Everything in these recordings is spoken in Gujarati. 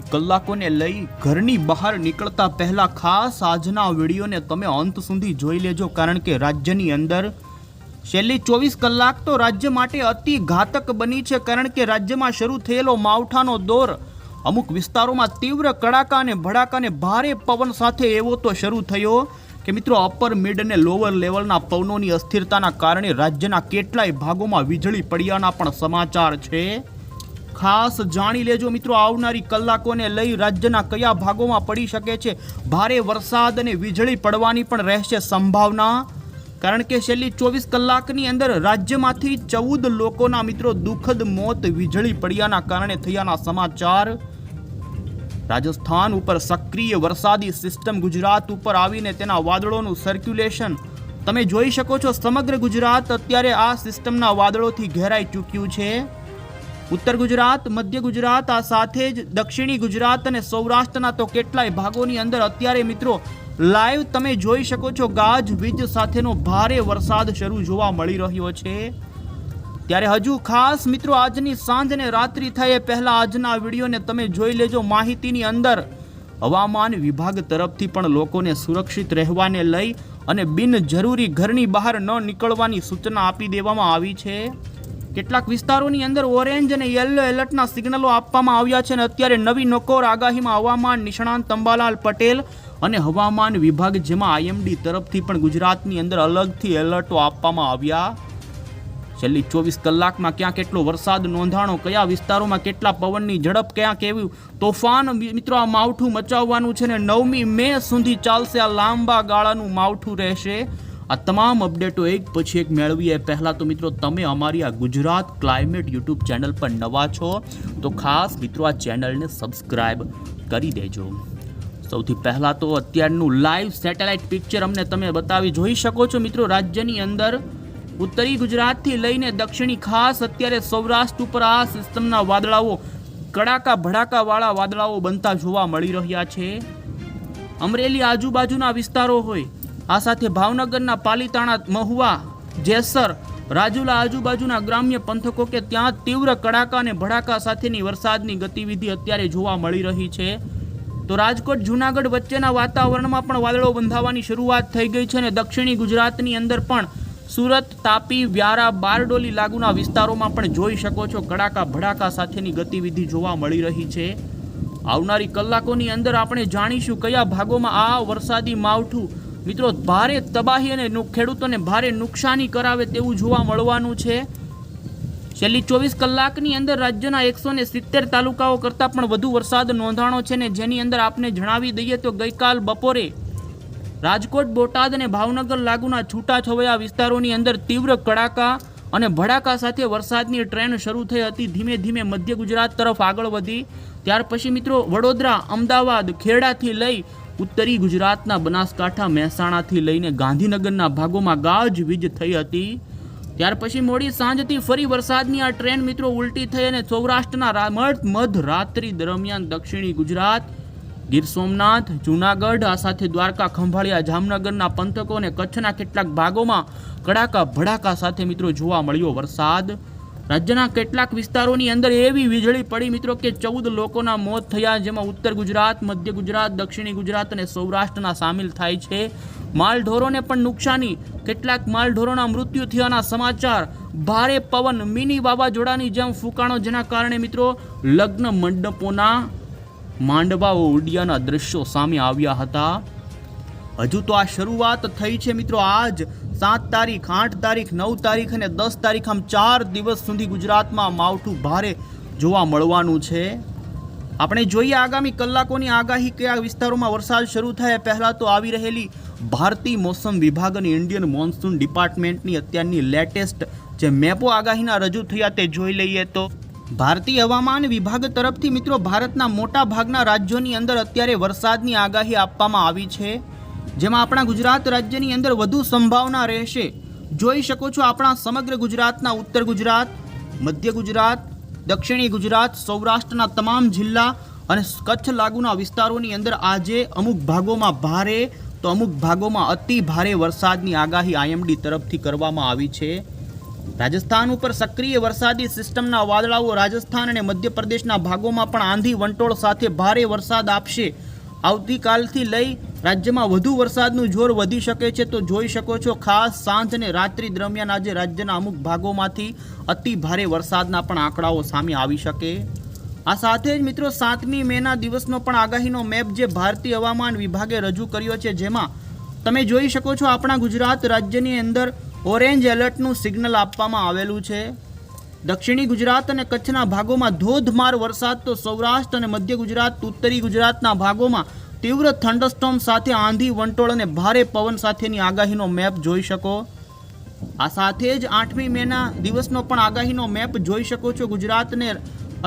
કલાકોને લઈ ઘરની બહાર નીકળતા પહેલા ખાસ આજના વિડીયોને તમે અંત સુધી જોઈ લેજો, કારણ કે રાજ્યની અંદર છેલ્લી ચોવીસ કલાક તો રાજ્ય માટે અતિ ઘાતક બની છે, કારણ કે રાજ્યમાં શરૂ થયેલો માવઠાનો દોર અમુક વિસ્તારોમાં તીવ્ર કડાકા અને ભડાકાને ભારે પવન સાથે એવો તો શરૂ થયો કે મિત્રો અપર મિડ અને લોઅર લેવલના પવનોની અસ્થિરતાના કારણે રાજ્યના કેટલાય ભાગોમાં વીજળી પડ્યાના પણ સમાચાર છે. ખાસ જાણી લેજો મિત્રો, આવનારી કલાકોને લઈ રાજ્યના કયા ભાગોમાં પડી શકે છે? ભારે વરસાદ અને વીજળી પડવાની પણ રહેશે સંભાવના. કારણ કે છેલ્લી ચોવીસ કલાકની અંદર રાજ્યમાંથી ચૌદ લોકોના મિત્રો દુઃખદ મોત વીજળી પડ્યાના કારણે થયાના સમાચાર. રાજસ્થાન ઉપર સક્રિય વરસાદી સિસ્ટમ ગુજરાત ઉપર આવીને તેના વાદળોનું સર્ક્યુલેશન તમે જોઈ શકો છો સમગ્ર ગુજરાત અત્યારે આ સિસ્ટમના વાદળોથી ઘેરાઈ ચૂક્યું છે. ઉત્તર ગુજરાત, મધ્ય ગુજરાત, આ સાથે જ દક્ષિણી ગુજરાત અને સૌરાષ્ટ્રના તો કેટલાય ભાગોની અંદર અત્યારે મિત્રો લાઈવ તમે જોઈ શકો છો, ગાજ વીજ સાથેનો ભારે વરસાદ શરૂ જોવા મળી રહ્યો છે. ત્યારે હજુ ખાસ મિત્રો આજની સાંજ અને રાત્રિ થાય એ પહેલા આજના વિડીયોને તમે જોઈ લેજો. માહિતીની અંદર હવામાન વિભાગ તરફથી પણ લોકોને સુરક્ષિત રહેવાને લઈ અને બિનજરૂરી ઘરની બહાર ન નીકળવાની સૂચના આપી દેવામાં આવી છે. કેટલાક વિસ્તારોની અંદર ઓરેન્જ અને યલો એલર્ટના સિગ્નલો આપવામાં આવ્યા છે અને અત્યારે નવી નકોર આગાહીમાં હવામાન નિષ્ણાંત તંબાલાલ પટેલ અને હવામાન વિભાગ જેમાં આઈએમડી તરફથી પણ ગુજરાતની અંદર અલગથી એલર્ટો આપવામાં આવ્યા. છેલ્લી ચોવીસ કલાકમાં ક્યાં કેટલો વરસાદ નોંધાણો, કયા વિસ્તારોમાં કેટલા પવનની ઝડપ, ક્યાં કેવું તોફાન? મિત્રો, આ માવઠું મચાવવાનું છે ને નવમી મે સુધી ચાલશે આ લાંબા ગાળાનું માવઠું રહેશે. આ તમામ અપડેટો એક પછી એક મેળવીએ. પહેલાં તો મિત્રો, તમે અમારી આ ગુજરાત ક્લાઇમેટ યુટ્યુબ ચેનલ પર નવા છો, તો ખાસ મિત્રો આ ચેનલને સબસ્ક્રાઇબ કરી દેજો. સૌથી પહેલાં તો અત્યારનું લાઈવ સેટેલાઇટ પિક્ચર અમને તમે બતાવી જોઈ શકો છો મિત્રો, રાજ્યની અંદર ઉત્તરી ગુજરાતથી લઈને દક્ષિણી, ખાસ અત્યારે સૌરાષ્ટ્ર ઉપર આ સિસ્ટમના વાદળાઓ, કડાકા ભડાકાવાળા વાદળાઓ બનતા જોવા મળી રહ્યા છે. અમરેલી આજુબાજુના વિસ્તારો હોય આ સાથે ભાવનગરના પાલીતાણા મહુવા, જેસર, રાજુલા આજુબાજુના ગ્રામ્ય પંથકો કે ત્યાં તીવ્ર કડાકા અને ભડાકા સાથેની વરસાદની ગતિવિધિ અત્યારે જોવા મળી રહી છે. તો રાજકોટ, જુનાગઢ વચ્ચેના વાતાવરણમાં પણ વાદળો બંધાવાની શરૂઆત થઈ ગઈ છે અને દક્ષિણી ગુજરાતની અંદર પણ સુરત, તાપી, વ્યારા, બારડોલી લાગુના વિસ્તારોમાં પણ જોઈ શકો છો કડાકા, ભડાકા સાથેની ગતિવિધિ જોવા મળી રહી છે. આવનારી કલાકોની અંદર આપણે જાણીશું કયા ભાગોમાં આ વરસાદી માવઠું મિત્રો, ભારે તબાહી અને ખેડૂતોને ભારે નુકસાની કરાવે તેવું જોવા મળવાનું છે. છેલ્લી ચોવીસ કલાકની અંદર રાજ્યના એકસો ને સિત્તેર તાલુકાઓ કરતાં પણ વધુ વરસાદ નોંધાણો છે ને જેની અંદર આપને જણાવી દઈએ તો ગઈકાલ બપોરે રાજકોટ, બોટાદ અને ભાવનગર લાગુના છૂટાછવાયા વિસ્તારોની અંદર તીવ્ર કડાકા અને ભડાકા સાથે વરસાદની ટ્રેન શરૂ થઈ હતી. ધીમે ધીમે મધ્ય ગુજરાત તરફ આગળ વધી. ત્યાર પછી મિત્રો, વડોદરા, અમદાવાદ ખેડાથી લઈ ઉત્તરી ગુજરાતના બનાસકાંઠા મહેસાણાથી લઈને ગાંધીનગરના ભાગોમાં ગાજવીજ થઈ હતી. ત્યાર પછી મોડી સાંજથી ફરી વરસાદની આ ટ્રેન મિત્રો ઉલટી થઈ અને સૌરાષ્ટ્રના મધ રાત્રિ દરમિયાન દક્ષિણી ગુજરાત, ગીર સોમનાથ, જૂનાગઢ, આ સાથે દ્વારકા, ખંભાળિયા, જામનગરના પંથકો અને કચ્છના કેટલાક ભાગોમાં કડાકા ભડાકા સાથે મિત્રો જોવા મળ્યો વરસાદ. રાજ્યના કેટલાક વિસ્તારોની અંદર એવી વીજળી પડી મિત્રો કે ચૌદ લોકોના મોત થયા, જેમાં ઉત્તર ગુજરાત, મધ્ય ગુજરાત, દક્ષિણી ગુજરાત અને સૌરાષ્ટ્રના સામેલ થાય છે. માલઢોરોને પણ નુકસાની. કેટલાક માલઢોરોના મૃત્યુ થયાના સમાચાર. ભારે પવન, મિની વાવાઝોડાની જેમ ફૂંકાણો, જેના કારણે મિત્રો લગ્ન મંડપોના માંડવાઓ ઉડ્યાના દ્રશ્યો સામે આવ્યા હતા. હજુ તો આ શરૂઆત થઈ છે મિત્રો. આજ સાત તારીખ, આઠ તારીખ, નવ તારીખ અને દસ તારીખ આમ ચાર દિવસ સુધી ગુજરાતમાં માવઠું ભારે જોવા મળવાનું છે. આપણે જોઈએ આગામી કલાકોની આગાહી કયા વિસ્તારોમાં વરસાદ શરૂ થાય પહેલાં તો આવી રહેલી ભારતીય મોસમ વિભાગ અને ઇન્ડિયન મોન્સૂન ડિપાર્ટમેન્ટની અત્યારની લેટેસ્ટ જે મેપો આગાહીના રજૂ થયા તે જોઈ લઈએ તો ભારતીય હવામાન વિભાગ તરફથી મિત્રો ભારતના મોટા ભાગના રાજ્યોની અંદર અત્યારે વરસાદની આગાહી આપવામાં આવી છે. જેમાં આપણા ગુજરાત રાજ્યની અંદર વધુ સંભાવના રહેશે. જોઈ શકો છો આપણા સમગ્ર ગુજરાતના ઉત્તર ગુજરાત, મધ્ય ગુજરાત, દક્ષિણી ગુજરાત, સૌરાષ્ટ્રના તમામ જિલ્લા અને કચ્છ લાગુના વિસ્તારોની અંદર આજે અમુક ભાગોમાં ભારે તો અમુક ભાગોમાં અતિ ભારે વરસાદની આગાહી આઈએમડી તરફથી કરવામાં આવી છે. રાજસ્થાન ઉપર સક્રિય વરસાદી સિસ્ટમના વાદળાઓ રાજસ્થાન અને મધ્યપ્રદેશના ભાગોમાં પણ આંધી વંટોળ સાથે ભારે વરસાદ આપશે આવતીકાલથી લઈ રાજ્યમાં વધુ વરસાદનું જોર વધી શકે છે તો જોઈ શકો છો ખાસ સાંજ અને રાત્રિ દરમિયાન આજે રાજ્યના અમુક ભાગોમાંથી અતિ ભારે વરસાદના પણ આંકડાઓ સામે આવી શકે. આ સાથે જ મિત્રો સાતમી મેના દિવસનો પણ આગાહીનો મેપ જે ભારતીય હવામાન વિભાગે રજૂ કર્યો છે જેમાં તમે જોઈ શકો છો આપણા ગુજરાત રાજ્યની અંદર ઓરેન્જ એલર્ટનું સિગ્નલ આપવામાં આવેલું છે. દક્ષિણી ગુજરાત અને કચ્છના ભાગોમાં ધોધમાર વરસાદ તો સૌરાષ્ટ્ર અને મધ્ય ગુજરાત, ઉત્તરી ગુજરાતના ભાગોમાં તીવ્ર થંડરસ્ટોમ સાથે આંધી, વંટોળ અને ભારે પવન સાથેની આગાહીનો મેપ જોઈ શકો. આ સાથે જ આઠમી મેના દિવસનો પણ આગાહીનો મેપ જોઈ શકો છો. ગુજરાતને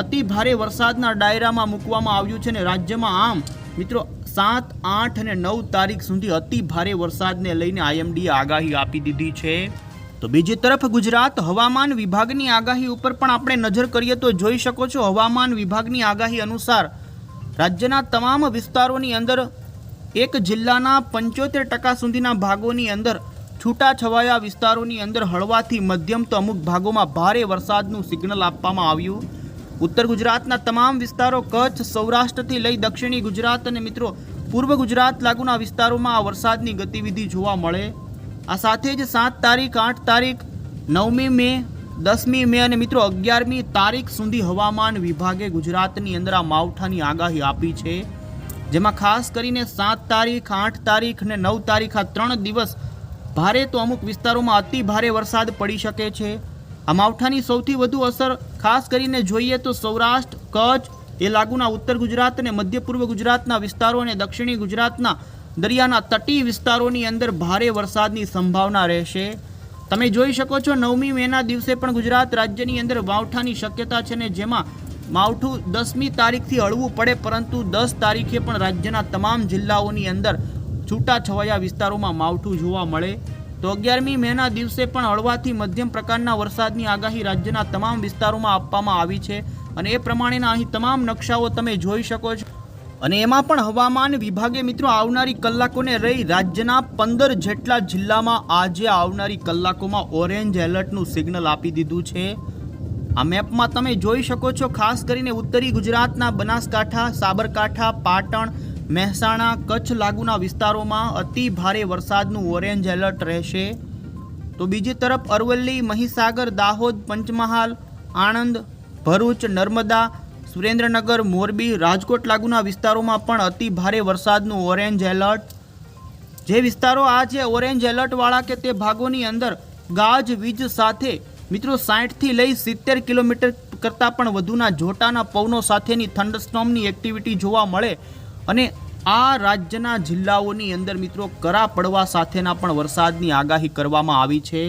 અતિ ભારે વરસાદના ડાયરામાં મૂકવામાં આવ્યું છે અને રાજ્યમાં આમ, મિત્રો, સાત, આઠ અને નવ તારીખ સુધી અતિ ભારે વરસાદને લઈને આઈએમડીએ આગાહી આપી દીધી છે. તો બીજી તરફ ગુજરાત હવામાન વિભાગની આગાહી ઉપર પણ આપણે નજર કરીએ તો જોઈ શકો છો હવામાન વિભાગની આગાહી અનુસાર રાજ્યના તમામ વિસ્તારોની અંદર એક જિલ્લાના પંચોતેર ટકા સુધીના ભાગોની અંદર છૂટાછવાયા વિસ્તારોની અંદર હળવાથી મધ્યમ તો અમુક ભાગોમાં ભારે વરસાદનું સિગ્નલ આપવામાં આવ્યું. ઉત્તર ગુજરાતના તમામ વિસ્તારો કચ્છ, સૌરાષ્ટ્રથી લઈ દક્ષિણી ગુજરાત અને મિત્રો પૂર્વ ગુજરાત લાગુના વિસ્તારોમાં આ વરસાદની ગતિવિધિ જોવા મળે. આ સાથે જ સાત તારીખ, આઠ તારીખ, નવમી મે, દસમી મે અને મિત્રો અગિયારમી તારીખ સુધી હવામાન વિભાગે ગુજરાતની અંદર આ માવઠાની આગાહી આપી છે. જેમાં ખાસ કરીને સાત તારીખ, આઠ તારીખ અને નવ તારીખ આ ત્રણ દિવસ ભારે તો અમુક વિસ્તારોમાં અતિ ભારે વરસાદ પડી શકે છે. આ માવઠાની સૌથી વધુ અસર ખાસ કરીને જોઈએ તો સૌરાષ્ટ્ર, કચ્છ એ લાગુના ઉત્તર ગુજરાત અને મધ્ય પૂર્વ ગુજરાતના વિસ્તારો અને દક્ષિણી ગુજરાતના દરિયાના તટીય વિસ્તારોની અંદર ભારે વરસાદની સંભાવના રહેશે. તમે જોઈ શકો છો, નવમી મેના દિવસે પણ ગુજરાત રાજ્યની અંદર માવઠાની શક્યતા છે ને જેમાં માવઠું દસમી તારીખથી હળવું પડે, પરંતુ દસ તારીખે પણ રાજ્યના તમામ જિલ્લાઓની અંદર છૂટાછવાયા વિસ્તારોમાં માવઠું જોવા મળે. તો અગિયારમી મેના દિવસે પણ હળવાથી મધ્યમ પ્રકારના વરસાદની આગાહી રાજ્યના તમામ વિસ્તારોમાં આપવામાં આવી છે. અને એ પ્રમાણેના અહીં તમામ નકશાઓ તમે જોઈ શકો છો. અને એમાં પણ હવામાન વિભાગે મિત્રો આવનારી કલાકોને રહી રાજ્યના પંદર જેટલા જિલ્લામાં આજે આવનારી કલાકોમાં ઓરેન્જ એલર્ટનું સિગ્નલ આપી દીધું છે. આ મેપમાં તમે જોઈ શકો છો, ખાસ કરીને ઉત્તરી ગુજરાતના બનાસકાંઠા, સાબરકાંઠા, પાટણ, મહેસાણા, કચ્છ લાગુના વિસ્તારોમાં અતિ ભારે વરસાદનું ઓરેન્જ એલર્ટ રહેશે. તો બીજી તરફ અરવલ્લી, મહીસાગર, દાહોદ, પંચમહાલ, આણંદ, ભરૂચ, નર્મદા સુરેન્દ્રનગર, મોરબી, રાજકોટ લાગુના વિસ્તારોમાં પણ અતિ ભારે વરસાદનું ઓરેન્જ એલર્ટ જે વિસ્તારો આ છે ઓરેન્જ એલર્ટવાળા કે તે ભાગોની અંદર ગાજ, વીજ સાથે મિત્રો સાઠથી લઈ સિત્તેર કિલોમીટર કરતાં પણ વધુના જોટાના પવનો સાથેની થંડસ્ટોમની એક્ટિવિટી જોવા મળે અને આ રાજ્યના જિલ્લાઓની અંદર મિત્રો કરા પડવા સાથેના પણ વરસાદની આગાહી કરવામાં આવી છે.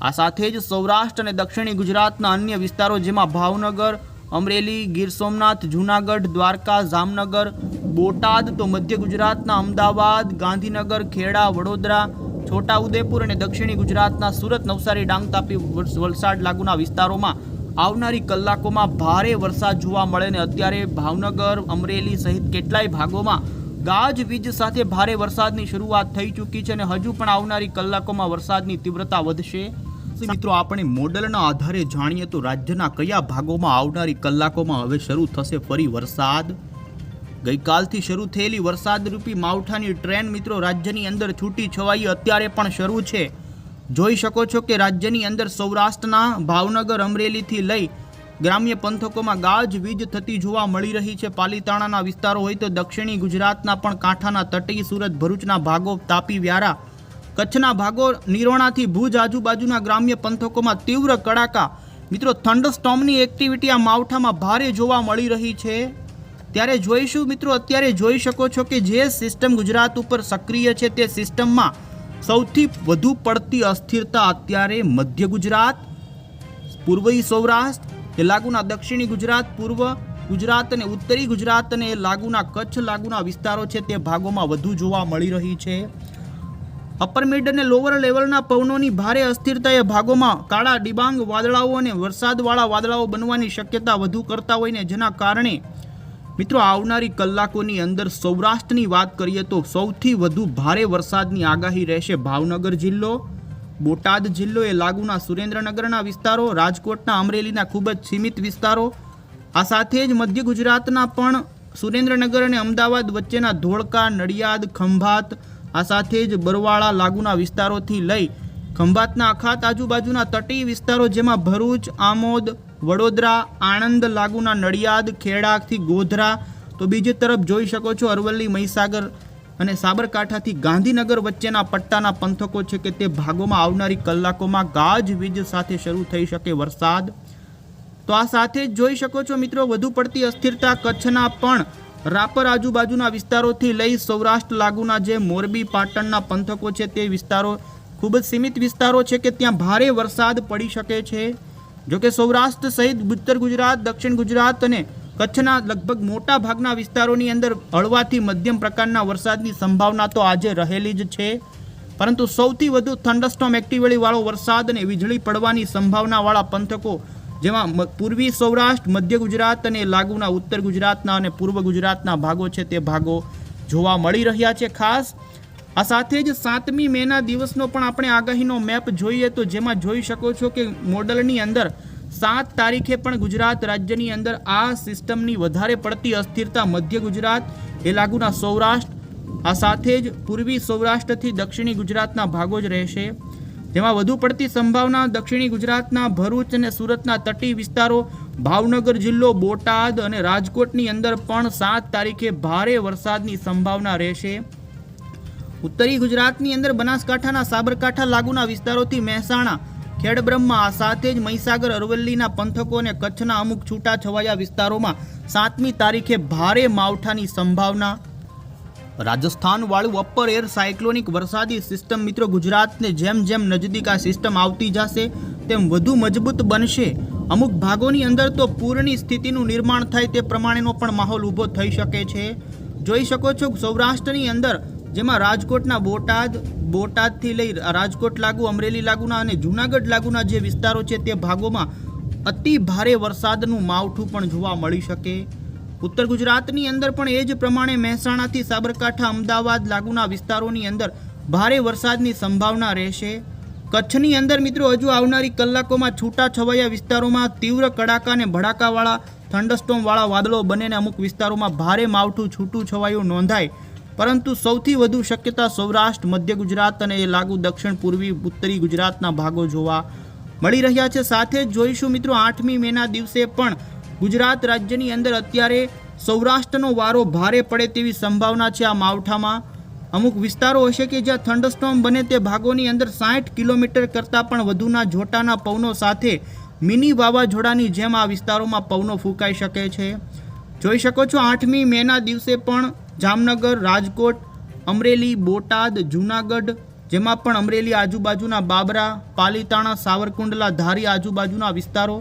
આ સાથે જ સૌરાષ્ટ્ર અને દક્ષિણી ગુજરાતના અન્ય વિસ્તારો જેમાં ભાવનગર અમરેલી, ગીર સોમનાથ, જૂનાગઢ, દ્વારકા, જામનગર, બોટાદ, તો મધ્ય ગુજરાતના અમદાવાદ, ગાંધીનગર, ખેડા, વડોદરા, છોટાઉદેપુર અને દક્ષિણી ગુજરાતના સુરત, નવસારી, ડાંગ તાપી વલ- વલસાડ લાગુના વિસ્તારોમાં આવનારી કલાકોમાં ભારે વરસાદ જોવા મળે ને અત્યારે ભાવનગર, અમરેલી સહિત કેટલાય ભાગોમાં ગાજવીજ સાથે ભારે વરસાદની શરૂઆત થઈ ચૂકી છે અને હજુ પણ આવનારી કલાકોમાં વરસાદની તીવ્રતા વધશે. મિત્રો, આપણે મોડલના આધારે જાણીએ તો રાજ્યના કયા ભાગોમાં આવનારી કલાકોમાં હવે શરૂ થશે ફરી વરસાદ? ગઈકાલથી શરૂ થયેલી વરસાદરૂપી માવઠાની ટ્રેન મિત્રો, રાજ્યની અંદર છૂટી છવાઈ અત્યારે પણ શરૂ છે. જોઈ શકો છો કે રાજ્યની અંદર સૌરાષ્ટ્રના ભાવનગર અમરેલીથી લઈ ગ્રામ્ય પંથકોમાં ગાજવીજ થતી જોવા મળી રહી છે. પાલીતાણાના વિસ્તારો હોય તો દક્ષિણી ગુજરાતના પણ કાંઠાના તટીય સુરત ભરૂચના ભાગો તાપી વ્યારા કચ્છના ભાગો નિરોણાથી ભુજ આજુબાજુના ગ્રામ્ય પંથકોમાં તીવ્ર કડાકા. મિત્રો થંડરસ્ટોમની એક્ટિવિટી આ માવઠામાં ભારે જોવા મળી રહી છે. ત્યારે જોઈશું મિત્રો, અત્યારે જોઈ શકો છો કે જે સિસ્ટમ ગુજરાત ઉપર સક્રિય છે તે સિસ્ટમમાં સૌથી વધુ પડતી અસ્થિરતા અત્યારે મધ્ય ગુજરાત, પૂર્વી સૌરાષ્ટ્ર, એ લાગુના દક્ષિણી ગુજરાત, પૂર્વ ગુજરાત અને ઉત્તરી ગુજરાત અને એ લાગુના કચ્છ લાગુના વિસ્તારો છે તે ભાગોમાં વધુ જોવા મળી રહી છે. અપર મિડ અને લોઅર લેવલના પવનોની ભારે અસ્થિરતાએ ભાગોમાં કાળા ડિબાંગ વાદળાઓ અને વરસાદવાળા વાદળાઓ બનવાની શક્યતા વધુ કરતા હોય ને જેના કારણે, મિત્રો આવનારી કલાકોની અંદર સૌરાષ્ટ્રની વાત કરીએ તો સૌથી વધુ ભારે વરસાદની આગાહી રહેશે ભાવનગર જિલ્લો, બોટાદ જિલ્લો એ લાગુના સુરેન્દ્રનગરના વિસ્તારો, રાજકોટના અમરેલીના ખૂબ જ સીમિત વિસ્તારો. આ સાથે જ મધ્ય ગુજરાતના પણ સુરેન્દ્રનગર અને અમદાવાદ વચ્ચેના ધોળકા, નડિયાદ, ખંભાત આ સાથે જ બરવાળા લાગુના વિસ્તારોથી લઈ ખંભાતના અખાત આજુબાજુના તટીય વિસ્તારો જેમાં ભરૂચ, આમોદ, વડોદરા, આણંદ લાગુના નડિયાદ ખેડાથી ગોધરા, તો બીજી તરફ જોઈ શકો છો અરવલ્લી, મહીસાગર અને સાબરકાંઠાથી ગાંધીનગર વચ્ચેના પટ્ટાના પંથકો છે કે તે ભાગોમાં આવનારી કલાકોમાં ગાજવીજ સાથે શરૂ થઈ શકે વરસાદ. તો આ સાથે જ જોઈ શકો છો મિત્રો, વધુ પડતી અસ્થિરતા કચ્છના પણ રાપર આજુબાજુના વિસ્તારોથી લઈ સૌરાષ્ટ્ર લાગુના જે મોરબી, પાટણના પંથકો છે તે વિસ્તારો ખૂબ જ સીમિત વિસ્તારો છે કે ત્યાં ભારે વરસાદ પડી શકે છે. જોકે સૌરાષ્ટ્ર સહિત ઉત્તર ગુજરાત, દક્ષિણ ગુજરાત અને કચ્છના લગભગ મોટા ભાગના વિસ્તારોની અંદર હળવાથી મધ્યમ પ્રકારના વરસાદની સંભાવના તો આજે રહેલી જ છે. પરંતુ સૌથી વધુ થંડરસ્ટોમ એક્ટિવિટીવાળો વરસાદ અને વીજળી પડવાની સંભાવનાવાળા પંથકો જેમાં પૂર્વી સૌરાષ્ટ્ર, મધ્ય ગુજરાત અને લાગુના ઉત્તર ગુજરાતના અને પૂર્વ ગુજરાતના ભાગો છે તે ભાગો જોવા મળી રહ્યા છે ખાસ. આ સાથે જ સાતમી મેના દિવસનો પણ આપણે આગાહીનો મેપ જોઈએ તો જેમાં જોઈ શકો છો કે મોડલની અંદર સાત તારીખે પણ ગુજરાત રાજ્યની અંદર આ સિસ્ટમની વધારે પડતી અસ્થિરતા મધ્ય ગુજરાત, એ લાગુના સૌરાષ્ટ્ર, આ સાથે જ પૂર્વી સૌરાષ્ટ્રથી દક્ષિણી ગુજરાતના ભાગો જ રહેશે. જેમાં વધુ પડતી સંભાવના દક્ષિણી ગુજરાતના ભરૂચ અને સુરતના તટીય વિસ્તારો, ભાવનગર જિલ્લો, બોટાદ અને રાજકોટની અંદર પણ સાત તારીખે ભારે વરસાદની સંભાવના રહેશે. ઉત્તરી ગુજરાતની અંદર બનાસકાંઠાના સાબરકાંઠા લાગુના વિસ્તારોથી મહેસાણા, ખેડબ્રહ્મા સાથે જ મહીસાગર, અરવલ્લીના પંથકો અને કચ્છના અમુક છૂટા છવાયા વિસ્તારોમાં સાતમી તારીખે ભારે માવઠાની સંભાવના રાજસ્થાન વાળું અપર એર સાયક્લોનિક વરસાદી સિસ્ટમ મિત્રો ગુજરાતને જેમ જેમ નજદીક આ સિસ્ટમ આવતી જશે, તેમ વધુ મજબૂત બનશે. અમુક ભાગોની અંદર તો પૂરની સ્થિતિનું નિર્માણ થાય તે પ્રમાણેનો પણ માહોલ ઊભો થઈ શકે છે. જોઈ શકો છો સૌરાષ્ટ્રની અંદર, જેમાં રાજકોટના બોટાદ, બોટાદથી લઈ રાજકોટ લાગુ, અમરેલી લાગુના અને જૂનાગઢ લાગુના જે વિસ્તારો છે તે ભાગોમાં અતિ ભારે વરસાદનું માવઠું પણ જોવા મળી શકે. ઉત્તર ગુજરાતની અંદર પણ એ જ પ્રમાણે મહેસાણાથી સાબરકાંઠા, અમદાવાદ લાગુના વિસ્તારોની અંદર ભારે વરસાદની સંભાવના રહેશે. કચ્છની અંદર મિત્રો હજુ આવનારી કલાકોમાં છૂટા છવાયા વિસ્તારોમાં તીવ્ર કડાકા અને ભડાકાવાળા, થંડરસ્ટોમવાળા વાદળો બનેને અમુક વિસ્તારોમાં ભારે માવઠું છૂટું છવાયું નોંધાય. પરંતુ સૌથી વધુ શક્યતા સૌરાષ્ટ્ર, મધ્ય ગુજરાત અને એ લાગુ દક્ષિણ, પૂર્વી, ઉત્તરી ગુજરાતના ભાગો જોવા મળી રહ્યા છે. સાથે જ જોઈશું મિત્રો આઠમી મેના દિવસે પણ ગુજરાત રાજ્યની અંદર અત્યારે સૌરાષ્ટ્રનો વારો ભારે પડે તેવી સંભાવના છે આ માવઠામાં. અમુક વિસ્તારો હશે કે જ્યાં થંડરસ્ટોમ બને તે ભાગોની અંદર સાઠ કિલોમીટર કરતાં પણ વધુના જોટાના પવનો સાથે મિની વાવાઝોડાની જેમ આ વિસ્તારોમાં પવનો ફૂંકાઈ શકે છે. જોઈ શકો છો, આઠમી મેના દિવસે પણ જામનગર, રાજકોટ, અમરેલી, બોટાદ, જૂનાગઢ, જેમાં પણ અમરેલી આજુબાજુના બાબરા, પાલીતાણા, સાવરકુંડલા, ધારી આજુબાજુના વિસ્તારો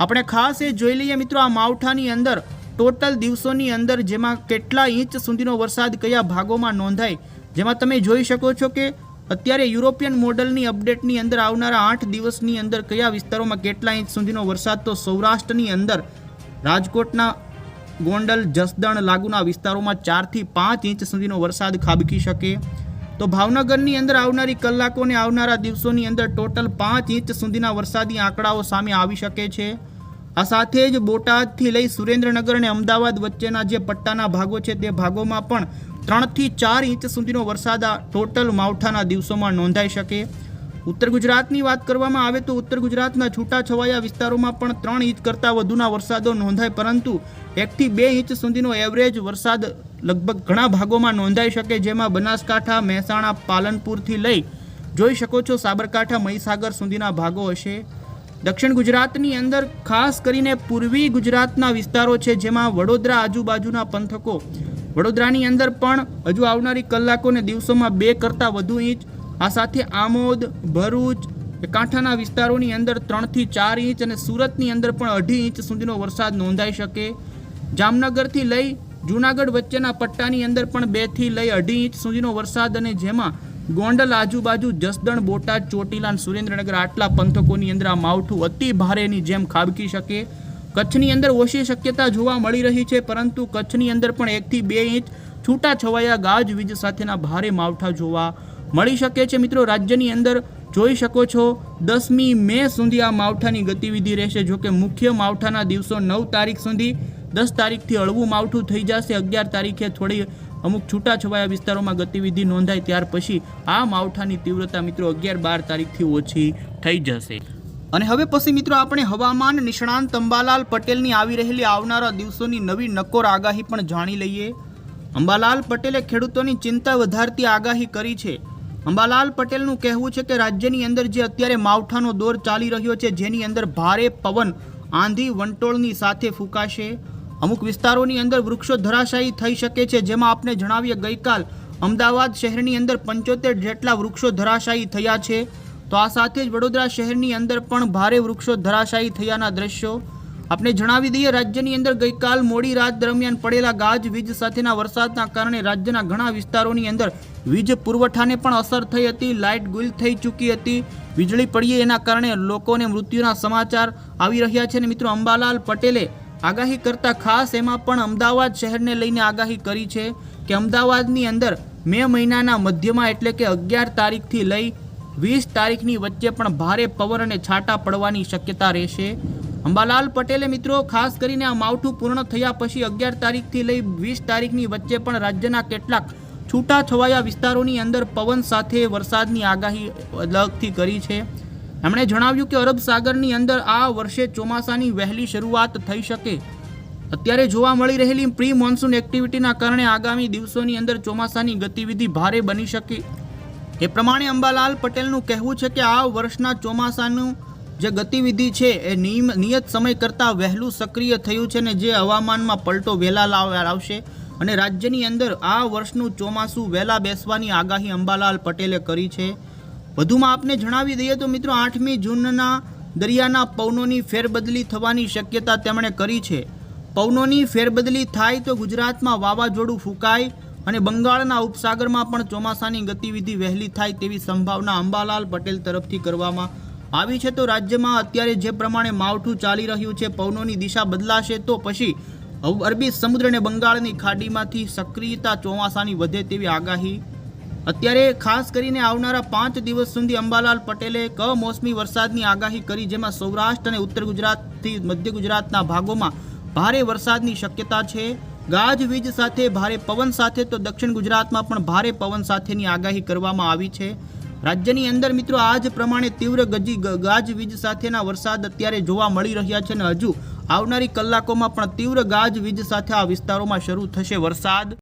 આપણે ખાસ એ જોઈ લઈએ મિત્રો આ માવઠાની અંદર, ટોટલ દિવસોની અંદર જેમાં કેટલા ઇંચ સુધીનો વરસાદ કયા ભાગોમાં નોંધાય, જેમાં તમે જોઈ શકો છો કે અત્યારે યુરોપિયન મોડલની અપડેટની અંદર આવનારા આઠ દિવસની અંદર કયા વિસ્તારોમાં કેટલા ઇંચ સુધીનો વરસાદ, તો સૌરાષ્ટ્રની અંદર રાજકોટના ગોંડલ, જસદણ લાગુના વિસ્તારોમાં ચારથી પાંચ ઇંચ સુધીનો વરસાદ ખાબકી શકે. તો ભાવનગરની અંદર આવનારી કલાકો અને આવનારા દિવસોની અંદર ટોટલ પાંચ ઇંચ સુધીના વરસાદી આંકડાઓ સામે આવી શકે છે. આ સાથે જ બોટાદથી લઈ સુરેન્દ્રનગર અને અમદાવાદ વચ્ચેના જે પટ્ટાના ભાગો છે તે ભાગોમાં પણ ત્રણથી ચાર ઇંચ સુધીનો વરસાદ આ ટોટલ માવઠાના દિવસોમાં નોંધાઈ શકે. ઉત્તર ગુજરાતની વાત કરવામાં આવે તો ઉત્તર ગુજરાતના છૂટાછવાયા વિસ્તારોમાં પણ ત્રણ ઇંચ કરતાં વધુના વરસાદો નોંધાય, પરંતુ એકથી બે ઇંચ સુધીનો એવરેજ વરસાદ લગભગ ઘણા ભાગોમાં નોંધાઈ શકે, જેમાં બનાસકાંઠા, મહેસાણા, પાલનપુરથી લઈ જોઈ શકો છો સાબરકાંઠા, મહીસાગર સુધીના ભાગો હશે. દક્ષિણ ગુજરાતની અંદર ખાસ કરીને પૂર્વી ગુજરાતના વિસ્તારો છે, જેમાં વડોદરા આજુબાજુના પંથકો. વડોદરાની અંદર પણ હજુ આવનારી કલાકો અને દિવસોમાં બે કરતાં વધુ ઇંચ આ સાથે આમોદ, ભરૂચ કાંઠાના વિસ્તારોની અંદર ત્રણથી ચાર ઇંચ અને સુરતની અંદર પણ અઢી ઇંચ સુધીનો વરસાદ નોંધાઈ શકે. જામનગરથી લઈ જૂનાગઢ વચ્ચેના પટ્ટાની અંદર પણ બેથી લઈ અઢી ઇંચ સુધીનો વરસાદ અને જેમાં ગોંડલ આજુબાજુ જસદણ, બોટાદ, ચોટીલા સુરેન્દ્રનગર આટલા પંથકોની અંદર આ માવઠું અતિ ભારેની જેમ ખાબકી શકે. કચ્છની અંદર ઓછી શક્યતા જોવા મળી રહી છે, પરંતુ કચ્છની અંદર પણ એકથી બે ઇંચ છૂટા છવાયા ગાજવીજ સાથેના ભારે માવઠા જોવા મળી શકે છે. મિત્રો, રાજ્યની અંદર જોઈ શકો છો, દસમી મે સુધી આ માવઠાની ગતિવિધિ રહેશે. જોકે મુખ્ય માવઠાના દિવસો નવ તારીખ સુધી દસ તારીખથી હળવું માવઠું થઈ જશે. અગિયાર તારીખે થોડી અમુક છૂટાછવાયા વિસ્તારોમાં ગતિવિધિ નોંધાય. ત્યાર પછી આ માવઠાની તીવ્રતા, મિત્રો, અગિયાર બાર તારીખથી ઓછી થઈ જશે. અને હવે પછી, મિત્રો, આપણે હવામાન નિષ્ણાંત અંબાલાલ પટેલની આવી રહેલી આવનારા દિવસોની નવી નકોર આગાહી પણ જાણી લઈએ. અંબાલાલ પટેલે ખેડૂતોની ચિંતા વધારતી આગાહી કરી છે. અંબાલાલ પટેલનું કહેવું છે કે રાજ્યની અંદર જે અત્યારે માવઠાનો દોર ચાલી રહ્યો છે, જેની અંદર ભારે પવન આંધી વંટોળની સાથે ફૂંકાશે. અમુક વિસ્તારોની અંદર વૃક્ષો ધરાશાયી થઈ શકે છે, જેમાં આપને જણાવીએ, ગઈકાલ અમદાવાદ શહેરની અંદર પંચોતેર જેટલા વૃક્ષો ધરાશાયી થયા છે. તો આ સાથે જ વડોદરા શહેરની અંદર પણ ભારે વૃક્ષો ધરાશાયી થયાના દ્રશ્યો. આપણે જણાવી દઈએ, રાજ્યની અંદર ગઈકાલ મોડી રાત દરમિયાન પડેલા ગાજ, વીજ સાથેના વરસાદના કારણે રાજ્યના ઘણા વિસ્તારોની અંદર વીજ પુરવઠાને પણ અસર થઈ હતી, લાઇટ ગુલ થઈ ચૂકી હતી, વીજળી પડીએ એના કારણે લોકોને મૃત્યુના સમાચાર આવી રહ્યા છે અને મિત્રો અંબાલાલ પટેલે આગાહી કરતા ખાસ એમાં પણ અમદાવાદ શહેરને લઈને આગાહી કરી છે કે અમદાવાદની અંદર મે મહિનાના મધ્યમાં એટલે કે અગિયાર તારીખથી લઈ વીસ તારીખની વચ્ચે પણ ભારે પવન અને છાંટા પડવાની શક્યતા રહેશે. અંબાલાલ પટેલે મિત્રો, ખાસ કરીને આ માવઠું પૂર્ણ થયા પછી અગિયાર તારીખથી લઈ વીસ તારીખની વચ્ચે પણ રાજ્યના કેટલાક છૂટા છવાયા વિસ્તારોની અંદર પવન સાથે વરસાદની આગાહી અલગથી કરી છે. એમણે જણાવ્યું કે અરબ સાગરની અંદર આ વર્ષે ચોમાસાની વહેલી શરૂઆત થઈ શકે. અત્યારે જોવા મળી રહેલી પ્રી મોન્સૂન એક્ટિવિટીના કારણે આગામી દિવસોની અંદર ચોમાસાની ગતિવિધિ ભારે બની શકે. એ પ્રમાણે અંબાલાલ પટેલનું કહેવું છે કે આ વર્ષના ચોમાસાનું જે ગતિવિધિ છે એ નિયમ- નિયત સમય કરતાં વહેલું સક્રિય થયું છે ને જે હવામાનમાં પલટો વહેલા લાવશે. અને રાજ્યની અંદર આ વર્ષનું ચોમાસું વહેલા બેસવાની આગાહી અંબાલાલ પટેલે કરી છે. વધુમાં આપને જણાવી દઈએ તો મિત્રો આઠમી જૂનના દરિયાના પવનોની ફેરબદલી થવાની શક્યતા તેમણે કરી છે. પવનોની ફેરબદલી થાય તો ગુજરાતમાં વાવાઝોડું ફૂંકાય અને બંગાળના ઉપસાગરમાં પણ ચોમાસાની ગતિવિધિ વહેલી થાય તેવી સંભાવના અંબાલાલ પટેલ તરફથી કરવામાં આવી છે તો રાજ્યમાં અત્યારે જે પ્રમાણે માવઠું ચાલી રહ્યું છે, પવનોની દિશા બદલાશે તો પછી અરબી સમુદ્ર અને બંગાળની ખાડીમાંથી સક્રિયતા ચોમાસાની વધે તેવી આગાહી. અત્યારે ખાસ કરીને આવનારા પાંચ દિવસ સુધી અંબાલાલ પટેલે કમોસમી વરસાદની આગાહી કરી, જેમાં સૌરાષ્ટ્ર અને ઉત્તર ગુજરાતથી મધ્ય ગુજરાતના ભાગોમાં ભારે વરસાદની શક્યતા છે. ગાજવીજ સાથે ભારે પવન સાથે તો દક્ષિણ ગુજરાતમાં પણ ભારે પવન સાથેની આગાહી કરવામાં આવી છે. રાજ્યની અંદર મિત્રો આ જ પ્રમાણે તીવ્ર ગજી ગાજવીજ સાથેના વરસાદ અત્યારે જોવા મળી રહ્યા છે અને હજુ આવનારી કલાકોમાં પણ તીવ્ર ગાજવીજ સાથે આ વિસ્તારોમાં શરૂ થશે વરસાદ.